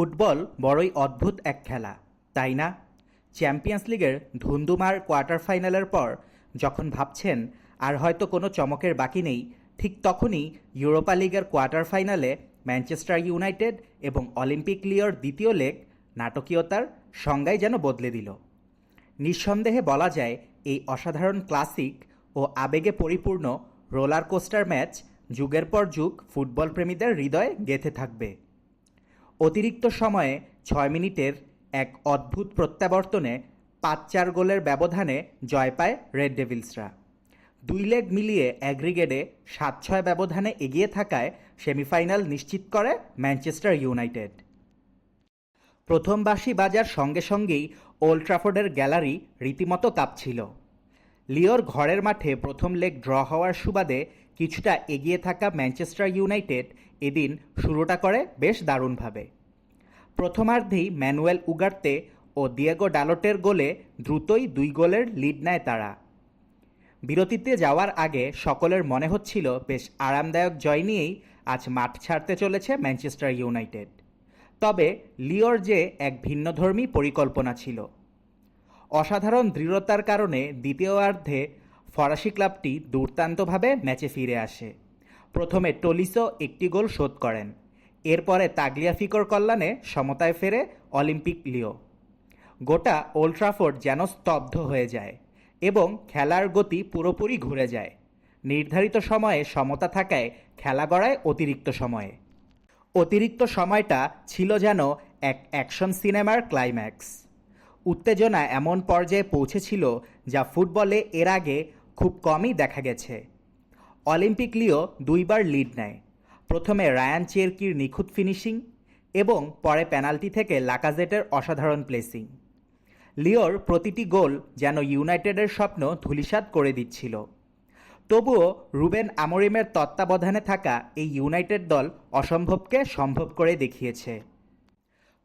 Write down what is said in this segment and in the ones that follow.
Football বড়ই অদ্ভুত এক খেলা, তাই না? চ্যাম্পিয়ন্স লিগের ধুন্দুমার কোয়ার্টার ফাইনালের পর যখন ভাবছেন, আর হয়তো কোনো চমকের বাকি নেই, ঠিক তখনই ইউরোপা লিগের কোয়ার্টার ফাইনালে ম্যানচেস্টার ইউনাইটেড এবং অলিম্পিক লিওর দ্বিতীয় লেগ নাটকীয়তার সংজ্ঞাই যেন বদলে দিল। নিঃসন্দেহে বলা যায়, এই অসাধারণ ক্লাসিক ও আবেগে পরিপূর্ণ রোলার কোস্টার ম্যাচ যুগের পর যুগ ফুটবল প্রেমীদের হৃদয়ে গেঁথে থাকবে। অতিরিক্ত সময়ে ছয় মিনিটের এক অদ্ভুত প্রত্যাবর্তনে পাঁচ চার গোলের ব্যবধানে জয় পায় রেড ডেভিলসরা। দুই লেগ মিলিয়ে অ্যাগ্রিগেডে সাত ছয় ব্যবধানে এগিয়ে থাকায় সেমিফাইনাল নিশ্চিত করে ম্যানচেস্টার ইউনাইটেড। প্রথম বাঁশি বাজার সঙ্গে সঙ্গেই ওল্ড ট্রাফোর্ডের গ্যালারি রীতিমতো কাঁপছিল। লিওর ঘরের মাঠে প্রথম লেগ ড্র হওয়ার সুবাদে কিছুটা এগিয়ে থাকা ম্যানচেস্টার ইউনাইটেড এদিন শুরুটা করে বেশ দারুণভাবে। প্রথমার্ধেই ম্যানুয়েল উগার্তে ও দিয়েগো ডালোটের গোলে দ্রুতই দুই গোলের লিড নেয় তারা। বিরতিতে যাওয়ার আগে সকলের মনে হচ্ছিল, বেশ আরামদায়ক জয় নিয়েই আজ মাঠ ছাড়তে চলেছে ম্যানচেস্টার ইউনাইটেড। তবে লিওর যে এক ভিন্নধর্মী পরিকল্পনা ছিল। অসাধারণ দৃঢ়তার কারণে দ্বিতীয়ার্ধে ফরাসি ক্লাবটি দুর্দান্তভাবে ম্যাচে ফিরে আসে। প্রথমে টলিসো একটি গোল শোধ করেন। এরপরে তাগলিয়াফিকর কল্যাণে সমতায় ফেরে অলিম্পিক লিও। গোটা ওল্ড ট্রাফোর্ড যেন স্তব্ধ হয়ে যায় এবং খেলার গতি পুরোপুরি ঘুরে যায়। নির্ধারিত সময়ে সমতা থাকায় খেলা গড়ায় অতিরিক্ত সময়ে। অতিরিক্ত সময়টা ছিল যেন এক অ্যাকশন সিনেমার ক্লাইম্যাক্স। উত্তেজনা এমন পর্যায়ে পৌঁছেছিল যা ফুটবলে এর আগে খুব কমই দেখা গেছে। অলিম্পিক লিও দুইবার লিড নেয়। প্রথমে রায়ান চেরকির নিখুঁত ফিনিশিং এবং পরে পেনাল্টি থেকে লাকাজেটের অসাধারণ প্লেসিং। লিওর প্রতিটি গোল যেন ইউনাইটেডের স্বপ্ন ধূলিসাৎ করে দিচ্ছিল। তবুও রুবেন আমরিমের তত্ত্বাবধানে থাকা এই ইউনাইটেড দল অসম্ভবকে সম্ভব করে দেখিয়েছে।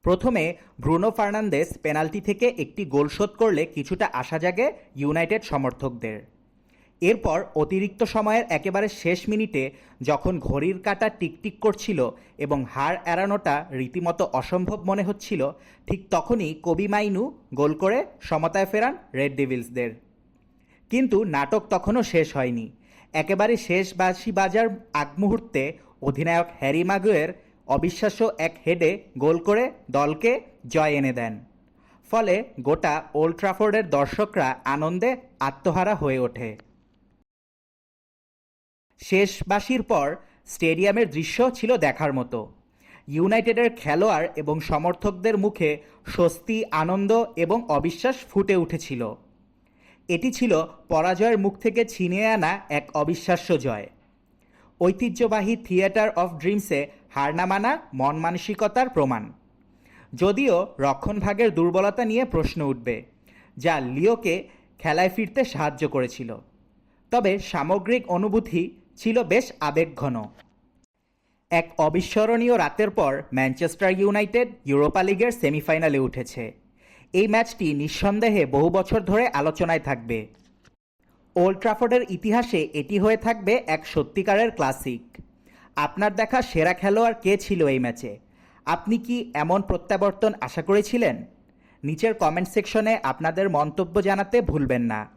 প্রথমে ব্রুনো ফার্নান্দেস পেনাল্টি থেকে একটি গোল শোধ করলে কিছুটা আশা জাগে ইউনাইটেড সমর্থকদের। এরপর অতিরিক্ত সময়ের একেবারে শেষ মিনিটে যখন ঘড়ির কাঁটা টিকটিক করছিল এবং হার এড়ানোটা রীতিমতো অসম্ভব মনে হচ্ছিল, ঠিক তখনই কবি মাইনু গোল করে সমতায় ফেরান রেড ডেভিলসদের। কিন্তু নাটক তখনও শেষ হয়নি। একেবারে শেষ বাসি বাজার আগ মুহূর্তে অধিনায়ক হ্যারি মাগুয়ের অবিশ্বাস্য এক হেডে গোল করে দলকে জয় এনে দেন। ফলে গোটা ওল্ড ট্রাফোর্ডের দর্শকরা আনন্দে আত্মহারা হয়ে ওঠে। শেষ বাসির পর স্টেডিয়ামের দৃশ্য ছিল দেখার মতো। ইউনাইটেডের খেলোয়াড় এবং সমর্থকদের মুখে স্বস্তি, আনন্দ এবং অবিশ্বাস ফুটে উঠেছিল। এটি ছিল পরাজয়ের মুখ থেকে ছিনিয়ে আনা এক অবিশ্বাস্য জয়। ঐতিহ্যবাহী থিয়েটার অফ ড্রিমসে হার না মানা মন মানসিকতার প্রমাণ। যদিও রক্ষণভাগের দুর্বলতা নিয়ে প্রশ্ন উঠবে, যা লিওকে খেলায় ফিরতে সাহায্য করেছিল। তবে সামগ্রিক অনুভূতি ছিল বেশ আবেগঘন। এক অবিস্মরণীয় রাতের পর ম্যানচেস্টার ইউনাইটেড ইউরোপা লিগের সেমিফাইনালে উঠেছে। এই ম্যাচটি নিঃসন্দেহে বহু বছর ধরে আলোচনায় থাকবে। ওল্ড ট্রাফোর্ডের ইতিহাসে এটি হয়ে থাকবে এক সত্যিকারের ক্লাসিক। আপনার দেখা সেরা খেলোয়াড় কে ছিল এই ম্যাচে? আপনি কি এমন প্রত্যাবর্তন আশা করেছিলেন? নিচের কমেন্ট সেকশনে আপনাদের মন্তব্য জানাতে ভুলবেন না।